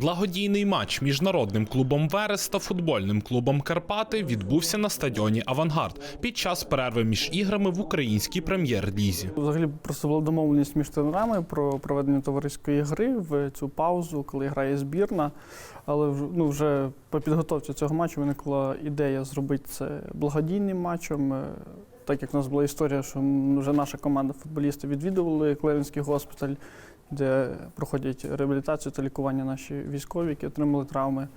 Благодійний матч між народним клубом Верес та футбольним клубом Карпати відбувся на стадіоні Авангард під час перерви між іграми в українській прем'єр-лізі. Взагалі просто була домовленість між тренерами про проведення товариської гри в цю паузу, коли грає збірна. Але ну, вже по підготовці цього матчу виникла ідея зробити це благодійним матчем. Так як в нас була історія, що вже наша команда футболістів відвідували Клевенський госпіталь, де проходять реабілітацію та лікування наші військові, які отримали травми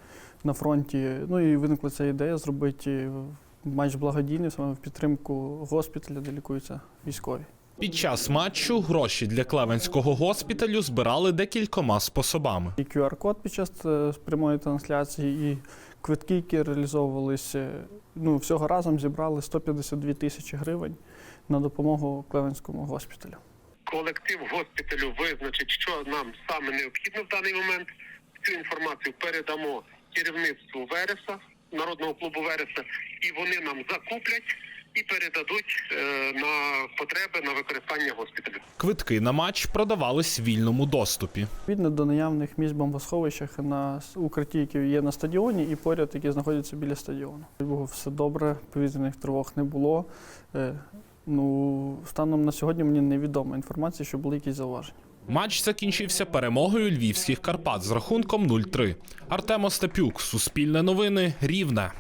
на фронті. Ну і виникла ця ідея зробити матч благодійний саме в підтримку госпіталя, де лікуються військові. Під час матчу гроші для Клевенського госпіталю збирали декількома способами. І QR-код під час е, прямої трансляції, і квитки, які реалізовувалися. Ну, всього разом зібрали 152 тисячі гривень на допомогу Клевенському госпіталю. колектив госпіталю визначить, що нам саме необхідно в даний момент. Цю інформацію передамо керівництву Вереса, народного клубу Вереса, і вони нам закуплять і передадуть е, на потреби на використання госпіталю. Квитки на матч продавались в вільному доступі. Відно до наявних місць бомбосховищах на укритті, які є на стадіоні, і поряд, які знаходяться біля стадіону. Було все добре, повітряних тривог не було. Е, Ну, станом на сьогодні мені невідома інформація, що були якісь зауваження. Матч закінчився перемогою львівських Карпат з рахунком 0-3. Артем Остапюк, Суспільне новини, Рівне.